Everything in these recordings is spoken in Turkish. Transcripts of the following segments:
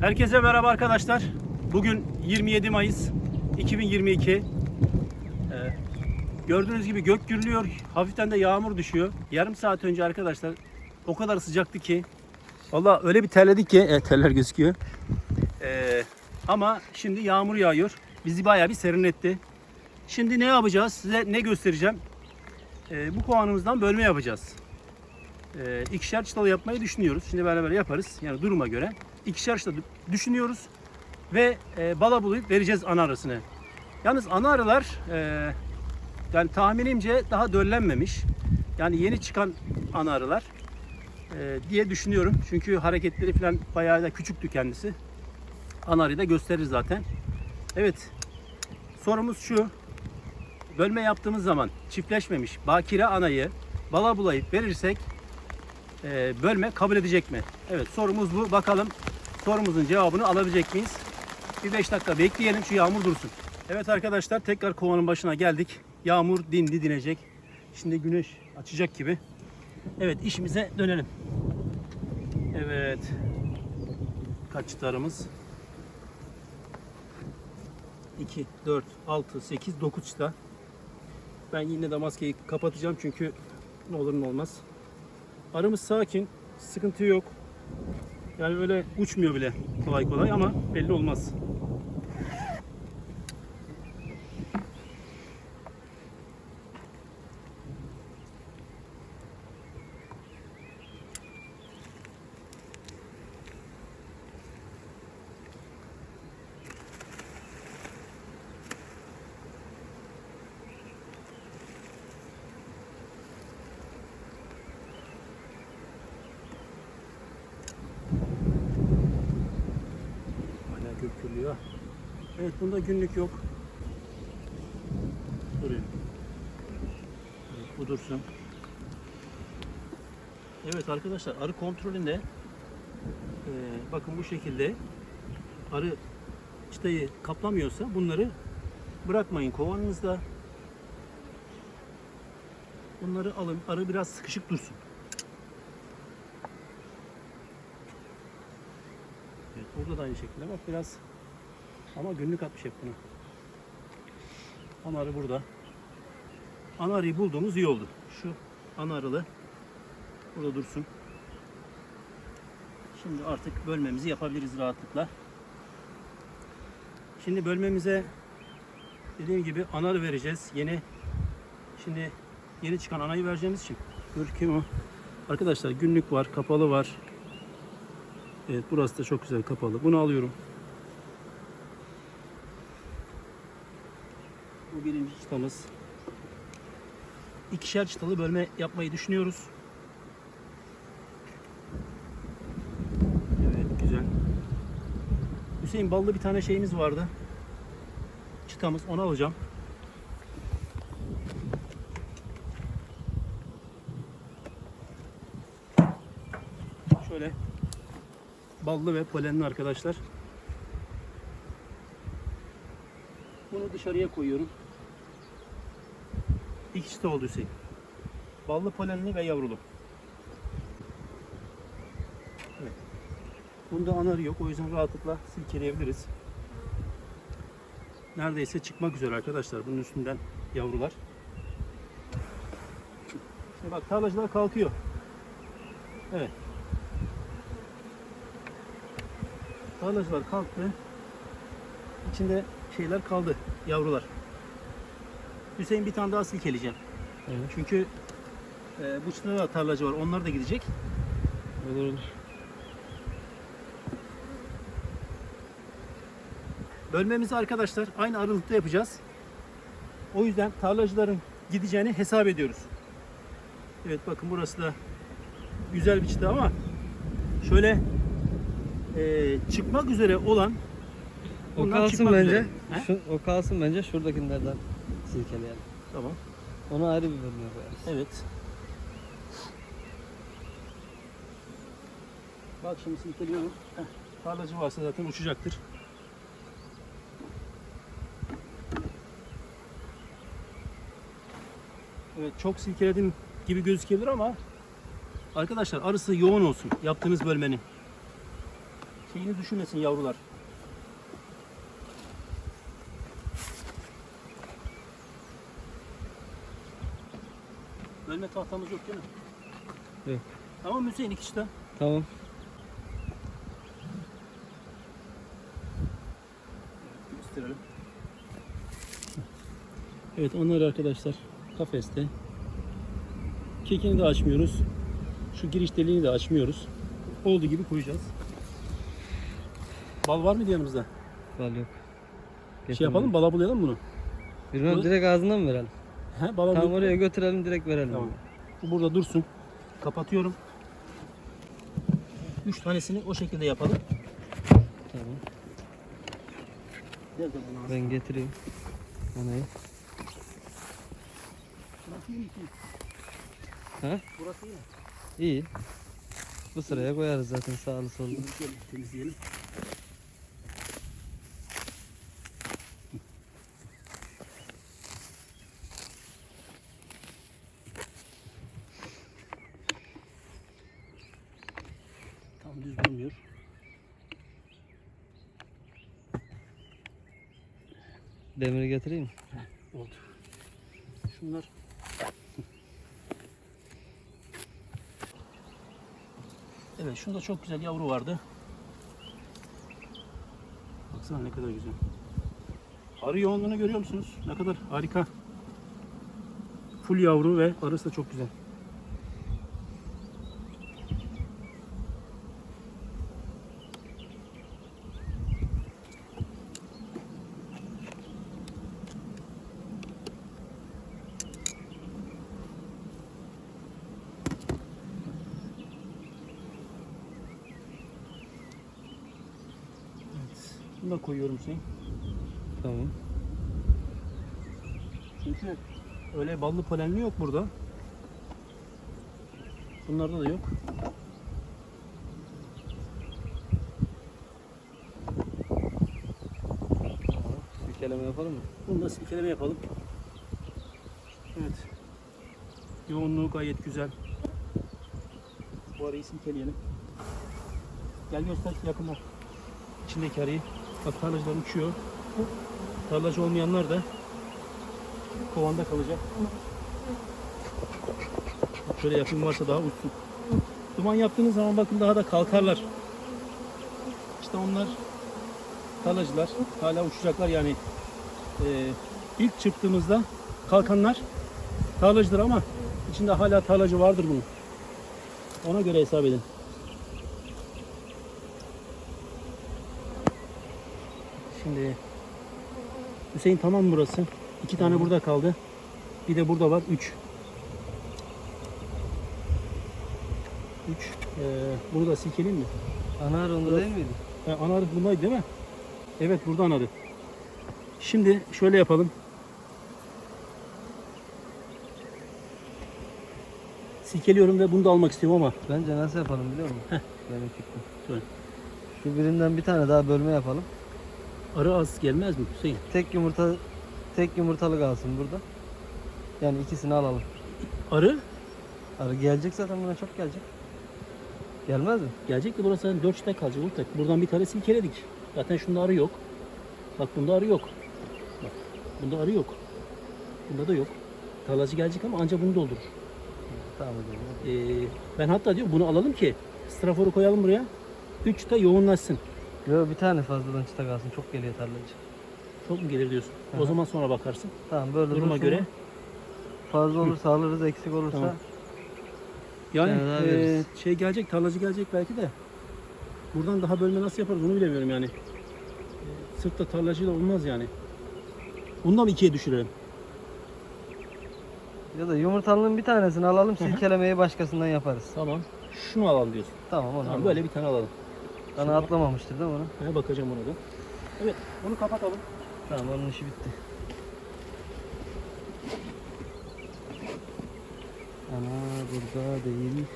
Herkese merhaba arkadaşlar. Bugün 27 Mayıs 2022. Ee, gördüğünüz gibi gök gürlüyor. Hafiften de yağmur düşüyor. Yarım saat önce arkadaşlar o kadar sıcaktı ki Valla öyle bir terledik ki evet, teller gözüküyor. Ee, ama şimdi yağmur yağıyor. Bizi bayağı bir serinletti. Şimdi ne yapacağız? Size ne göstereceğim? Ee, bu kovanımızdan bölme yapacağız. Ee, ikişer çıtalı yapmayı düşünüyoruz. Şimdi beraber yaparız. Yani duruma göre. İkişer çıtalı düşünüyoruz. Ve e, bala bulayıp vereceğiz ana arısını. Yalnız ana arılar e, yani tahminimce daha döllenmemiş. Yani yeni çıkan ana arılar e, diye düşünüyorum. Çünkü hareketleri falan bayağı da küçüktü kendisi. Ana arıyı da gösterir zaten. Evet. Sorumuz şu. Bölme yaptığımız zaman çiftleşmemiş bakire anayı bala bulayıp verirsek e, bölme kabul edecek mi? Evet sorumuz bu. Bakalım sorumuzun cevabını alabilecek miyiz? Bir 5 dakika bekleyelim şu yağmur dursun. Evet arkadaşlar tekrar kovanın başına geldik. Yağmur dindi dinecek. Şimdi güneş açacak gibi. Evet işimize dönelim. Evet. Kaç çıtarımız? 2, 4, 6, 8, 9 çıta. Ben yine de maskeyi kapatacağım çünkü ne olur ne olmaz. Arımız sakin, sıkıntı yok. Yani öyle uçmuyor bile kolay kolay ama belli olmaz. Hala gök gürlüyor. Evet bunda günlük yok. Duruyor. Evet, bu dursun. Evet arkadaşlar arı kontrolünde eee, bakın bu şekilde arı çıtayı kaplamıyorsa bunları bırakmayın kovanınızda. Bunları alın. Arı biraz sıkışık dursun. Evet, burada da aynı şekilde bak biraz ama günlük atmış hep bunu. Ana arı burada. Ana arıyı bulduğumuz iyi oldu. Şu ana arılı burada dursun. Şimdi artık bölmemizi yapabiliriz rahatlıkla. Şimdi bölmemize dediğim gibi ana arı vereceğiz. Yeni şimdi yeni çıkan anayı vereceğimiz için. Dur kim o? Arkadaşlar günlük var, kapalı var. Evet burası da çok güzel kapalı. Bunu alıyorum. Bu birinci çıtamız. İkişer çıtalı bölme yapmayı düşünüyoruz. Evet güzel. Hüseyin ballı bir tane şeyimiz vardı. Çıtamız onu alacağım. Şöyle ballı ve polenli arkadaşlar. Bunu dışarıya koyuyorum. İki çıta oldu Hüseyin. Ballı polenli ve yavrulu. Evet. Bunda anarı yok. O yüzden rahatlıkla silkeleyebiliriz. Neredeyse çıkmak üzere arkadaşlar. Bunun üstünden yavrular. Şimdi bak tarlacılar kalkıyor. Evet. Tarlacılar kalktı. İçinde şeyler kaldı. Yavrular. Hüseyin bir tane daha silkeleyeceğim. Evet. Çünkü e, bu çıtada da tarlacı var. Onlar da gidecek. Olur olur. Bölmemizi arkadaşlar aynı aralıkta yapacağız. O yüzden tarlacıların gideceğini hesap ediyoruz. Evet bakın burası da güzel bir çıta ama şöyle e, çıkmak üzere olan O kalsın bence. üzere. He? Şu, o kalsın bence şuradakilerden silkeleyelim. Tamam. Ona ayrı bir bölme koyarız. Evet. Bak şimdi silkeliyorum. Heh, Tarlacı varsa zaten uçacaktır. Evet çok silkeledim gibi gözükebilir ama arkadaşlar arısı yoğun olsun yaptığınız bölmenin. şeyini düşünmesin yavrular. Bölme tahtamız yok değil mi? Yok. Tamam Hüseyin iki çıta. Tamam. Gösterelim. Evet onlar arkadaşlar kafeste. Kekini de açmıyoruz. Şu giriş deliğini de açmıyoruz. Olduğu gibi koyacağız. Bal var mı yanımızda? Bal yok. Şey yapalım bala bulayalım bunu. Bilmem Bu- direkt ağzından mı verelim? He, Tamam oraya götürelim direkt verelim. Tamam. Bu burada dursun. Kapatıyorum. Üç tanesini o şekilde yapalım. Tamam. Nerede? Ben getireyim. Anayı. Burası iyi mi? Ha? Burası iyi mi? İyi. Bu sıraya koyarız zaten sağlı sollu. Temizleyelim. temizleyelim. Tam düz durmuyor. Demiri getireyim mi? Oldu. Şunlar. Evet şunda çok güzel yavru vardı. Baksana ne kadar güzel. Arı yoğunluğunu görüyor musunuz? Ne kadar harika. Full yavru ve arısı da çok güzel. Da koyuyorum Hüseyin. Tamam. Çünkü öyle ballı polenli yok burada. Bunlarda da yok. Silkeleme yapalım mı? Bunu da silkeleme yapalım. Evet. Yoğunluğu gayet güzel. Bu arayı silkeleyelim. Gel göster yakından. İçindeki arıyı. Bak tarlacılar uçuyor. Tarlacı olmayanlar da kovanda kalacak. Şöyle yapayım varsa daha uçsun. Duman yaptığınız zaman bakın daha da kalkarlar. İşte onlar tarlacılar hala uçacaklar yani e, ilk çıktığımızda kalkanlar tarlacıdır ama içinde hala tarlacı vardır bunun. Ona göre hesap edin. Şimdi Hüseyin tamam burası? İki tane burada kaldı. Bir de burada var. Üç. Üç. Ee, bunu da silkeleyeyim mi? Ana arı onda değil miydi? Ha, ana arı bundaydı değil mi? Evet burada ana arı. Şimdi şöyle yapalım. Silkeliyorum ve bunu da almak istiyorum ama Bence nasıl yapalım biliyor musun? Benim fikrim. Söyle. Şu birinden bir tane daha bölme yapalım. Arı az gelmez mi Hüseyin? Tek yumurta tek yumurtalı kalsın burada. Yani ikisini alalım. Arı Arı gelecek zaten buna çok gelecek. Gelmez mi? gelecek de burası zaten 4 çıta kalacak. Ortak. Buradan bir tane silkeledik. Zaten şunda arı yok. Bak bunda arı yok. Bak bunda arı yok. Bunda da yok. Tarlacı gelecek ama ancak bunu doldurur. Tamam zaman. Ee, ben hatta diyorum bunu alalım ki straforu koyalım buraya. 3 çıta yoğunlaşsın. Yok bir tane fazladan çıta kalsın. Çok geliyor tarlacı. Çok mu gelir diyorsun? Hı hı. O zaman sonra bakarsın. Tamam böyle Duruma dursun. göre. Fazla olursa alırız, eksik olursa Tamam. Yani e, veririz. şey gelecek, tarlacı gelecek belki de. Buradan daha bölme nasıl yaparız onu bilemiyorum yani. E, sırf da tarlacıyla olmaz yani. Bundan mı ikiye düşürelim? ya da yumurtalının bir tanesini alalım, silkelemeyi başkasından yaparız. Tamam. Şunu alalım diyorsun. Tamam onu Tamam, alalım. böyle bir tane alalım. Bana atlamamıştır değil mi onu? Ha, bakacağım ona da. Evet, bunu kapatalım. Tamam onun işi bitti. Ana burada değil.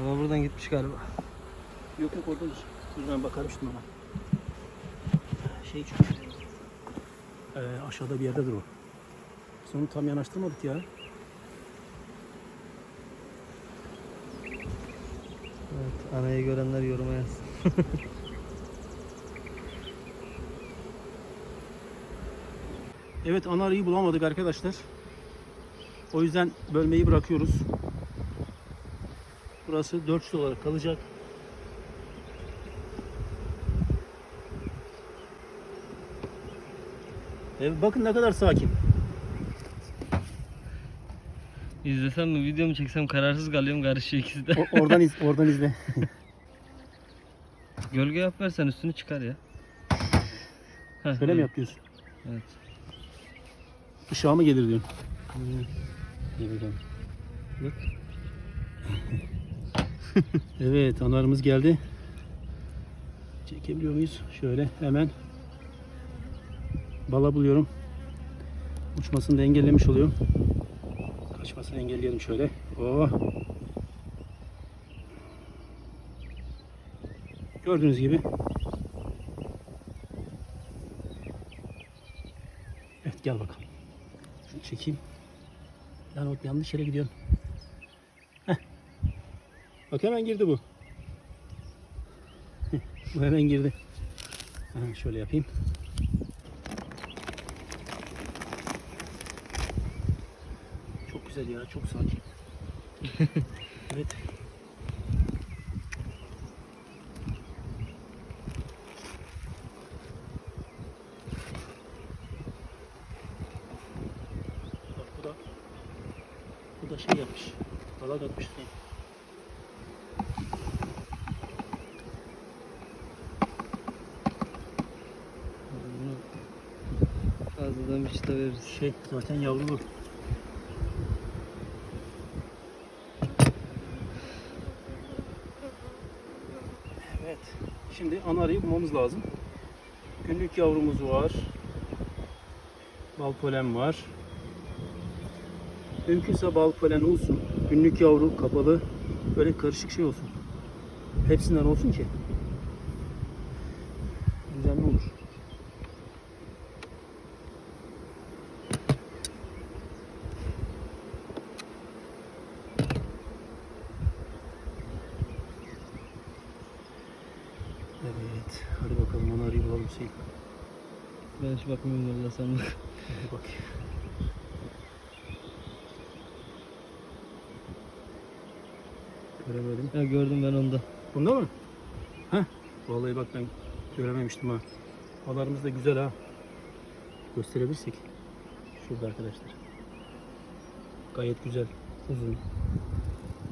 Ama buradan gitmiş galiba. Yok yok. Dur ben bakarmıştım ona. Şey çünkü. Ee, aşağıda bir yerdedir o. Direksiyonu tam yanaştırmadık ya. Evet, anayı görenler yoruma yazsın. Evet ana arıyı bulamadık arkadaşlar. O yüzden bölmeyi bırakıyoruz. Burası 4 olarak kalacak. Evet, bakın ne kadar sakin. İzlesem mi video mu çeksem kararsız kalıyorum karışıyor ikisi de. O- oradan iz, oradan izle. Gölge yap versen üstünü çıkar ya. Heh, Şöyle mi evet, yapıyorsun? Evet. Işığa mı gelir diyorsun? Bak. Evet analarımız geldi. Çekebiliyor muyuz? Şöyle hemen bala buluyorum. Uçmasını da engellemiş oluyorum. Kaçmasını engelleyelim şöyle. Oh. Gördüğünüz gibi. Evet gel bakalım. Şunu çekeyim. Lan o yanlış yere gidiyorsun. Bak hemen girdi bu. bu hemen girdi. Ha, şöyle yapayım. Güzel ya, çok sakin. evet. Bak bu da bu da şey yapmış. Dalak atmış. fazladan bir çıta veririz. Şey zaten yavrulu. Evet. Şimdi ana arıyı bulmamız lazım. Günlük yavrumuz var. Bal polen var. Mümkünse bal polen olsun. Günlük yavru kapalı. Böyle karışık şey olsun. Hepsinden olsun ki. Düzenli olur. Evet. Hadi bakalım ana arıyı bulalım Hüseyin. Ben hiç bakmıyorum valla sen bak. Bak. Göremedim. Ha gördüm ben onda. Bunda mı? Heh. Vallahi bak ben görememiştim ha. Balarımız da güzel ha. Gösterebilirsek. Şurada arkadaşlar. Gayet güzel. Uzun.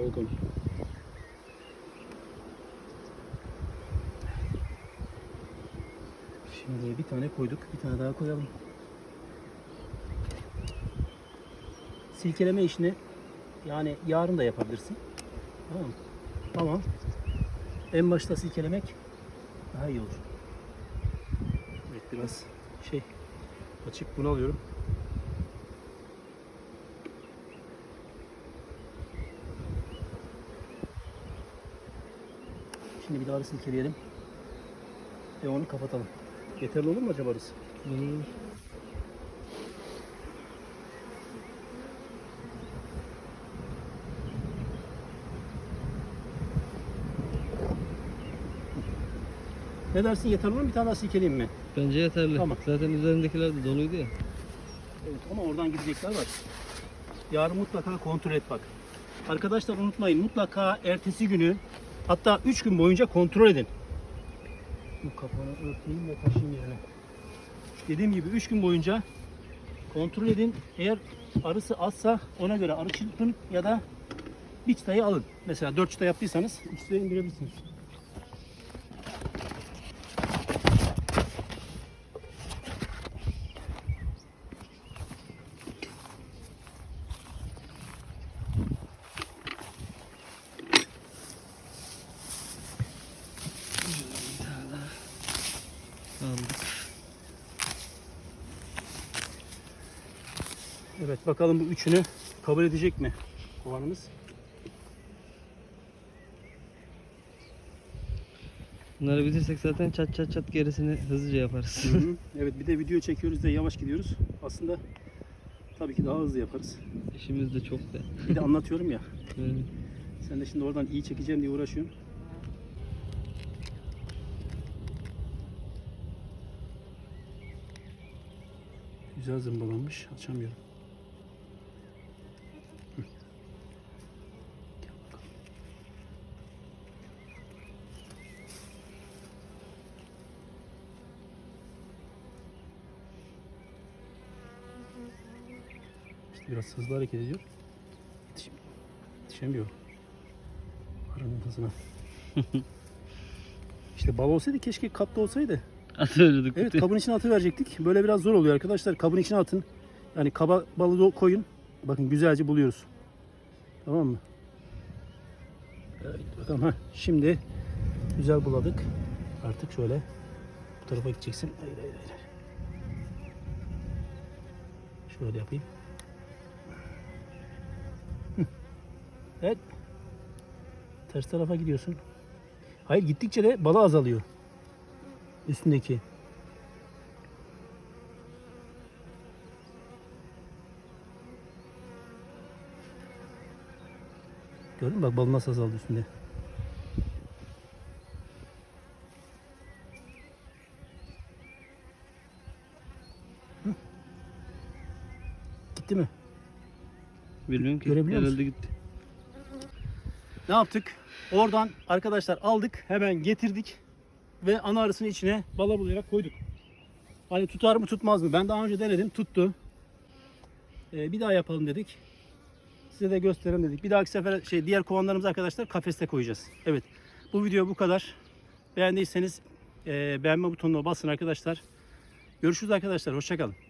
Olgun. Şimdi bir tane koyduk. Bir tane daha koyalım. Silkeleme işini yani yarın da yapabilirsin. Tamam mı? Tamam. En başta silkelemek daha iyi olur. Evet biraz şey açık bunu alıyorum. Şimdi bir daha silkeleyelim. Ve onu kapatalım. Yeterli olur mu acaba arası? Olur. Ne dersin yeterli olur mu? Bir tane daha silkeleyeyim mi? Bence yeterli. Tamam. Zaten üzerindekiler de doluydu ya. Evet ama oradan gidecekler var. Yarın mutlaka kontrol et bak. Arkadaşlar unutmayın mutlaka ertesi günü hatta 3 gün boyunca kontrol edin. Bu kapağını örteyim ve taşıyayım yerine. Dediğim gibi 3 gün boyunca kontrol edin. Eğer arısı azsa ona göre arı çırpın ya da bir çıtayı alın. Mesela 4 çıta yaptıysanız çıtayı indirebilirsiniz. Aldık. Evet bakalım bu üçünü kabul edecek mi kovanımız? Bunları bitirsek zaten çat çat çat gerisini hızlıca yaparız. Hı hı. evet bir de video çekiyoruz da yavaş gidiyoruz. Aslında tabii ki daha hızlı yaparız. İşimiz de çok da. Bir de anlatıyorum ya. Evet. Sen de şimdi oradan iyi çekeceğim diye uğraşıyorsun. Güzel zımbalanmış. Açamıyorum. Biraz hızlı hareket ediyor. Yetişim- Yetişemiyor. Paranın hızına. işte bal olsaydı keşke katlı olsaydı. Atıyorduk. Evet kabın içine atı verecektik. Böyle biraz zor oluyor arkadaşlar. Kabın içine atın. Yani kaba balı koyun. Bakın güzelce buluyoruz. Tamam mı? Evet bakalım ha. Şimdi güzel buladık. Artık şöyle bu tarafa gideceksin. Hayır hayır hayır. Şöyle yapayım. Evet. Ters tarafa gidiyorsun. Hayır gittikçe de balı azalıyor. Üstündeki. Gördün mü bak balı nasıl azaldı üstünde. Hı. Gitti mi? Bilmiyorum ki. Görebiliyor musun? Herhalde gitti. Ne yaptık? Oradan arkadaşlar aldık, hemen getirdik ve ana arısının içine bala bulayarak koyduk. Hani tutar mı tutmaz mı? Ben daha önce denedim, tuttu. Ee, bir daha yapalım dedik. Size de gösterelim dedik. Bir dahaki sefer şey diğer kovanlarımızı arkadaşlar kafeste koyacağız. Evet. Bu video bu kadar. Beğendiyseniz e, beğenme butonuna basın arkadaşlar. Görüşürüz arkadaşlar. Hoşçakalın.